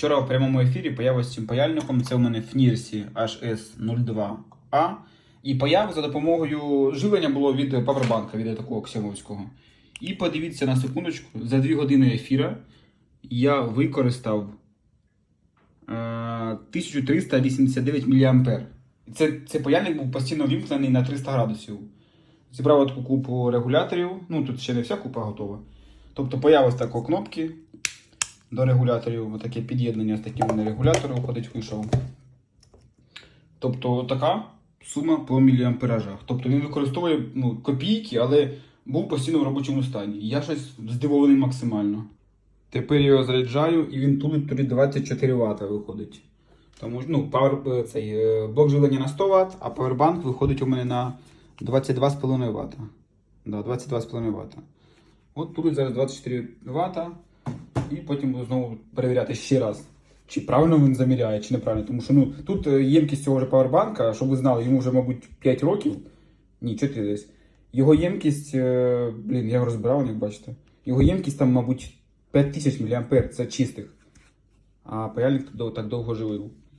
Вчора в прямому ефірі появився цим паяльником. Це у мене Фнірсі HS02A. І паяв за допомогою живлення було від павербанка, від такого Ксьомовського. І подивіться на секундочку, за 2 години ефіра я використав е, 1389 мА. Це, це паяльник був постійно вімкнений на 300 градусів. Зібрав таку купу регуляторів. Ну тут ще не вся купа готова. Тобто появилось тако кнопки до регуляторів, таке під'єднання з таким регулятором виходить вийшов. Тобто така сума по міліамперажах. Тобто він використовує ну, копійки, але був постійно в робочому стані. Я щось здивований максимально. Тепер його заряджаю і він тулить тобі 24 Вт виходить. Тому ну, пауер, цей, е, блок живлення на 100 Вт, а павербанк виходить у мене на 22,5 Вт. Да, 22,5 Вт. От тут зараз 24 Вт. І потім знову перевіряти ще раз, чи правильно він заміряє, чи неправильно. Тому що ну, тут е, ємкість цього ж павербанка, щоб ви знали, йому вже, мабуть, 5 років. Ні, 4 десь. Його ємкість, е, блін, я його розбирав, як бачите. Його ємкість там, мабуть, 5000 мА, це чистих. А паяльник так довго живив.